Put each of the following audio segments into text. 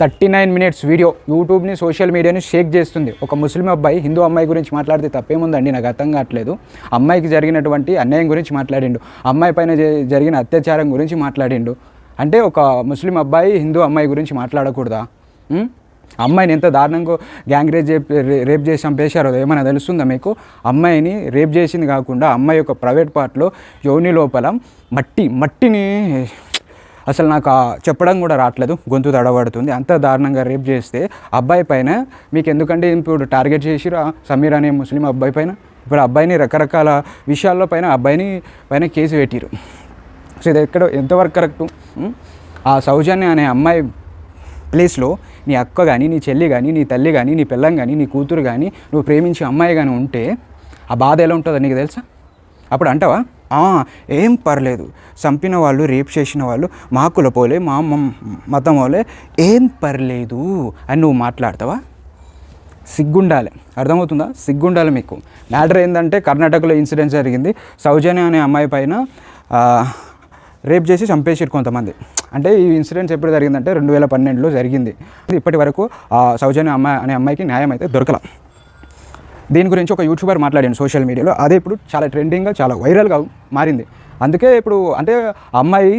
Thirty nine minutes video యూట్యూబ్ని social మీడియాని shake చేస్తుంది. ఒక ముస్లిం అబ్బాయి హిందూ అమ్మాయి గురించి మాట్లాడితే తప్పేముందండి? నాకు అర్థం కావట్లేదు. అమ్మాయికి జరిగినటువంటి అన్యాయం గురించి మాట్లాడిండు. అమ్మాయి పైన జ- జరిగిన అత్యాచారం గురించి మాట్లాడిండు. అంటే ఒక ముస్లిం అబ్బాయి హిందూ అమ్మాయి గురించి మాట్లాడకూడదా? అమ్మాయిని ఎంత దారుణంగా గ్యాంగ్ రేప్ చే- రేప్ చేసి చంపేశారో ఏమైనా తెలుస్తుందా మీకు? అమ్మాయిని రేప్ చేసింది కాకుండా అమ్మాయి యొక్క ప్రైవేట్ పార్ట్లో యోని లోపల మట్టి మట్టిని అసలు నాకు చెప్పడం కూడా రావట్లేదు. గొంతు తడబడుతుంది. అంత దారుణంగా రేప్ చేస్తే అబ్బాయి పైన మీకు ఎందుకంటే ఇప్పుడు టార్గెట్ చేసిరా సమీర్ అనే ముస్లిం అబ్బాయి పైన? ఇప్పుడు అబ్బాయిని రకరకాల విషయాల్లో పైన అబ్బాయిని పైన కేసు పెట్టిరు సో ఇది ఎక్కడ ఎంతవరకు కరెక్టు? ఆ సౌజన్య అనే అమ్మాయి ప్లేస్లో నీ అక్క కానీ నీ చెల్లి కానీ నీ తల్లి కానీ నీ పిల్లం కానీ నీ కూతురు కానీ నువ్వు ప్రేమించే అమ్మాయి కానీ ఉంటే ఆ బాధ ఎలా ఉంటుందో నీకు తెలుసా? అప్పుడు అంటావా? ఏం పర్లేదు. చంపిన వాళ్ళు రేప్ చేసిన వాళ్ళు మా కులపోలే మా మతం వాళ్ళే ఏం పర్లేదు అని నువ్వు మాట్లాడతావా? సిగ్గుండాలి. అర్థమవుతుందా? సిగ్గుండాలి మీకు. మ్యాటర్ ఏంటంటే కర్ణాటకలో ఇన్సిడెంట్ జరిగింది. సౌజన్య అనే అమ్మాయి పైన రేప్ చేసి చంపేసారు కొంతమంది. అంటే ఈ ఇన్సిడెంట్స్ ఎప్పుడు జరిగిందంటే రెండు వేల పన్నెండులో జరిగింది. ఇప్పటి వరకు సౌజన్య అమ్మాయి అనే అమ్మాయికి న్యాయం అయితే దొరకల. దీని గురించి ఒక యూట్యూబర్ మాట్లాడాను సోషల్ మీడియాలో అదే ఇప్పుడు చాలా ట్రెండింగ్గా చాలా వైరల్గా మారింది. అందుకే ఇప్పుడు అంటే అమ్మాయి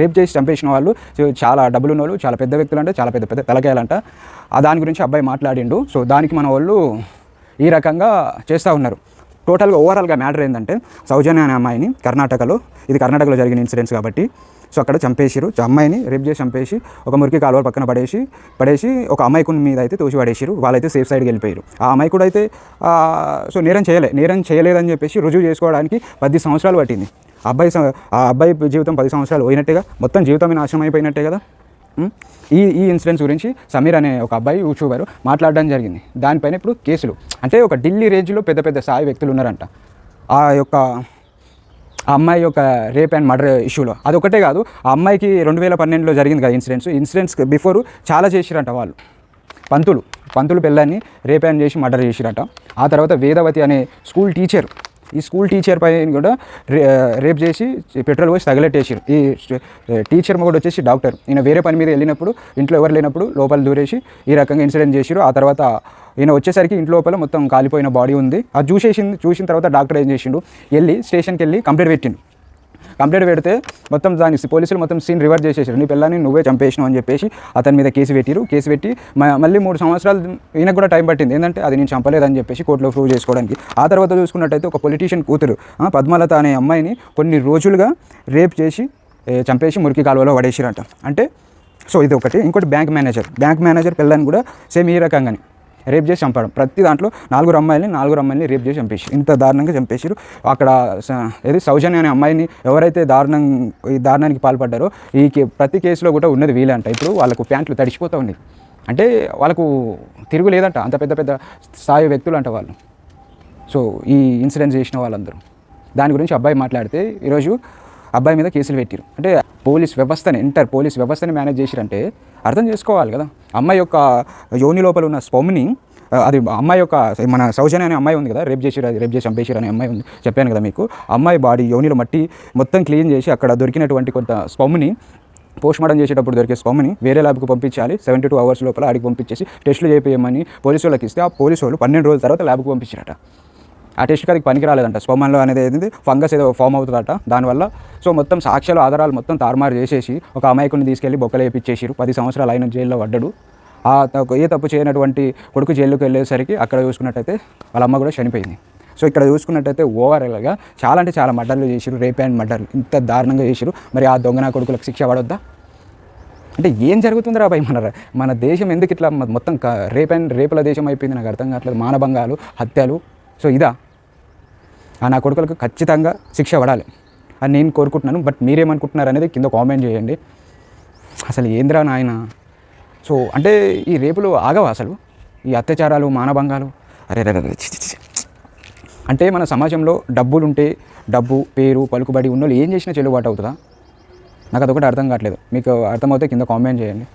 రేప్ చేసి చంపేసిన వాళ్ళు చాలా డబ్బులు ఉన్న వాళ్ళు చాలా పెద్ద వ్యక్తులు అంటే చాలా పెద్ద పెద్ద తలకాయాలంట. ఆ దాని గురించి అబ్బాయి మాట్లాడిండు. సో దానికి మన వాళ్ళు ఈ రకంగా చేస్తూ ఉన్నారు. టోటల్గా ఓవరాల్గా మ్యాటర్ ఏంటంటే సౌజన్య అనే అమ్మాయిని కర్ణాటకలో ఇది కర్ణాటకలో జరిగిన ఇన్సిడెంట్స్ కాబట్టి సో అక్కడ చంపేసిరు అమ్మాయిని రేప్ చేసి చంపేసి ఒక మురికి కాలువ పక్కన పడేసి పడేసి ఒక అమ్మాయికుని మీద అయితే తోసి పడేసిరు వాళ్ళైతే సేఫ్ సైడ్కి వెళ్ళిపోయారు. ఆ అమ్మాయి కూడా అయితే సో నేరం చేయలే నేరం చేయలేదని చెప్పేసి రుజువు చేసుకోవడానికి పది సంవత్సరాలు పట్టింది. అబ్బాయి స- ఆ అబ్బాయి జీవితం పది సంవత్సరాలు పోయినట్టుగా మొత్తం జీవితం నాశనం అయిపోయినట్టే కదా? ఈ ఈ ఇన్సిడెంట్స్ గురించి సమీర్ అనే ఒక అబ్బాయి యూట్యూబర్ మాట్లాడడం జరిగింది. దానిపైన ఇప్పుడు కేసులు. అంటే ఒక ఢిల్లీ రేంజ్లో పెద్ద పెద్ద స్థాయి వ్యక్తులు ఉన్నారంట. ఆ యొక్క ఆ అమ్మాయి యొక్క రేప్ అండ్ మర్డర్ ఇష్యూలో. అదొకటే కాదు ఆ అమ్మాయికి రెండు వేల పన్నెండులో జరిగింది కదా ఇన్సిడెంట్స్. ఇన్సిడెంట్స్ బిఫోర్ చాలా చేసిరంట వాళ్ళు. పంతులు. పంతులు పిల్లాన్ని రేప్ అండ్ చేసి మర్డర్ చేసిరట. ఆ తర్వాత వేదవతి అనే స్కూల్ టీచర్. ఈ స్కూల్ టీచర్ పై కూడా రే రేప్ చేసి పెట్రోల్ పోసి తగలెట్టేసారు ఈ టీచర్ కూడా వచ్చేసి డాక్టర్. ఈయన వేరే పని మీద వెళ్ళినప్పుడు ఇంట్లో ఎవరు లేనప్పుడు లోపల దూరేసి ఈ రకంగా ఇన్సిడెంట్ చేసిరు ఆ తర్వాత ఈయన వచ్చేసరికి ఇంటి లోపల మొత్తం కాలిపోయిన బాడీ ఉంది. అది చూసేసింది చూసిన తర్వాత డాక్టర్ ఏం చేసిండు? వెళ్ళి స్టేషన్కి వెళ్ళి కంప్లైంట్ పెట్టిండు. కంప్లైంట్ పెడితే మొత్తం దాని పోలీసులు మొత్తం సీన్ రివర్స్ చేసేసారు. నీ పిల్లని నువ్వే చంపేసినావు అని చెప్పేసి అతని మీద కేసు పెట్టిరు. కేసు పెట్టి మ- మళ్ళీ మూడు సంవత్సరాలు ఈయనకు కూడా టైం పట్టింది. ఏంటంటే అది నేను చంపలేదని చెప్పేసి కోర్టులో ప్రూవ్ చేసుకోవడానికి. ఆ తర్వాత చూసుకున్నట్టయితే ఒక పొలిటీషియన్ కూతురు ఆ, పద్మలత అనే అమ్మాయిని కొన్ని రోజులుగా రేప్ చేసి చంపేసి మురికి కాలువలో పడేసిరంట. అంటే సో ఇది ఒకటి. ఇంకోటి బ్యాంక్ మేనేజర్. బ్యాంక్ మేనేజర్ పిల్లని కూడా సేమ్ ఈ రకంగానే. రేప్ చేసి చంపడం. ప్రతి దాంట్లో నాలుగురు అమ్మాయిలని నాలుగురు అమ్మాయిని రేప్ చేసి చంపేసి ఇంత దారుణంగా చంపేసారు అక్కడ ఏది సౌజన్య అనే అమ్మాయిని ఎవరైతే దారుణం ఈ దారుణానికి పాల్పడ్డారో ఈ కే- ప్రతి కేసులో కూడా ఉన్నది వీలే అంట ఇప్పుడు వాళ్ళకు ప్యాంట్లు తడిచిపోతూ ఉన్నాయి. అంటే వాళ్ళకు తిరుగు లేదంట అంత పెద్ద పెద్ద స్థాయి వ్యక్తులు అంట వాళ్ళు. సో ఈ ఇన్సిడెంట్స్ చేసిన వాళ్ళందరూ. దాని గురించి అబ్బాయి మాట్లాడితే ఈరోజు అబ్బాయి మీద కేసులు పెట్టారు. అంటే పోలీస్ వ్యవస్థని ఎంటర్ పోలీస్ వ్యవస్థని మేనేజ్ చేసిరంటే అర్థం చేసుకోవాలి కదా. అమ్మాయి యొక్క యోని లోపల ఉన్న స్పమ్ని అది అమ్మాయి యొక్క మన సౌజన్య అనే అమ్మాయి ఉంది కదా రేప్ చేసి రేప్ చేసి చంపేసారు అనే అమ్మాయి ఉంది. చెప్పాను కదా మీకు. అమ్మాయి బాడీ యోనిలో మట్టి మొత్తం క్లీన్ చేసి అక్కడ దొరికినటువంటి కొంత స్పమ్ని పోస్ట్మార్టం చేసేటప్పుడు దొరికే స్పమ్ని వేరే ల్యాబ్కి పంపించాలి. సెవెంటీ టూ అవర్స్ లోపల ఆడికి పంపించేసి టెస్టులు చేయించమని పోలీసు వాళ్ళకి ఇస్తే ఆ పోలీసు వాళ్ళు పన్నెండు రోజుల తర్వాత ల్యాబ్కి పంపించారట. ఆ టెస్ట్కి అది పనికి రాలేదంట. స్పోమన్లో అనేది ఏంది? ఫంగస్ ఏదో ఫామ్ అవుతుందట. దానివల్ల సో మొత్తం సాక్ష్యాలు ఆధారాలు మొత్తం తారుమారు చేసేసి ఒక అమాయకుని తీసుకెళ్ళి బొక్కలు వేయించేసారు పది సంవత్సరాలు ఆయన జైల్లో పడ్డాడు. ఆ ఏ తప్పు చేయనటువంటి కొడుకు జైలుకి వెళ్ళేసరికి అక్కడ చూసుకున్నట్టయితే వాళ్ళ అమ్మ కూడా చనిపోయింది. సో ఇక్కడ చూసుకున్నట్టయితే ఓవరాల్గా చాలా అంటే చాలా మర్డర్లు చేసిరు రేప్ అండ్ మర్డర్లు ఇంత దారుణంగా చేసిరు మరి ఆ దొంగన కొడుకులకు శిక్ష పడొద్దా? అంటే ఏం జరుగుతుందిరా భయ్ మన మన దేశం ఎందుకు ఇట్లా మొత్తం రేప్ అండ్ రేపుల దేశం అయిపోయింది. నాకు అర్థం కావట్లేదు. మానభంగాలు హత్యలు. సో ఇదా? నా కొడుకులకు ఖచ్చితంగా శిక్ష పడాలి అని నేను కోరుకుంటున్నాను. బట్ మీరేమనుకుంటున్నారు అనేది కింద కామెంట్ చేయండి. అసలు ఏంద్రా నాయన? సో అంటే ఈ రేపులు ఆగవా అసలు? ఈ అత్యాచారాలు మానభంగాలు? అరే అంటే మన సమాజంలో డబ్బులుంటే డబ్బు పేరు పలుకుబడి ఉన్న వాళ్ళు ఏం చేసినా చెల్లుబాటు అవుతుందా? నాకు అదొకటి అర్థం కావట్లేదు. మీకు అర్థమవుతే కింద కామెంట్ చేయండి.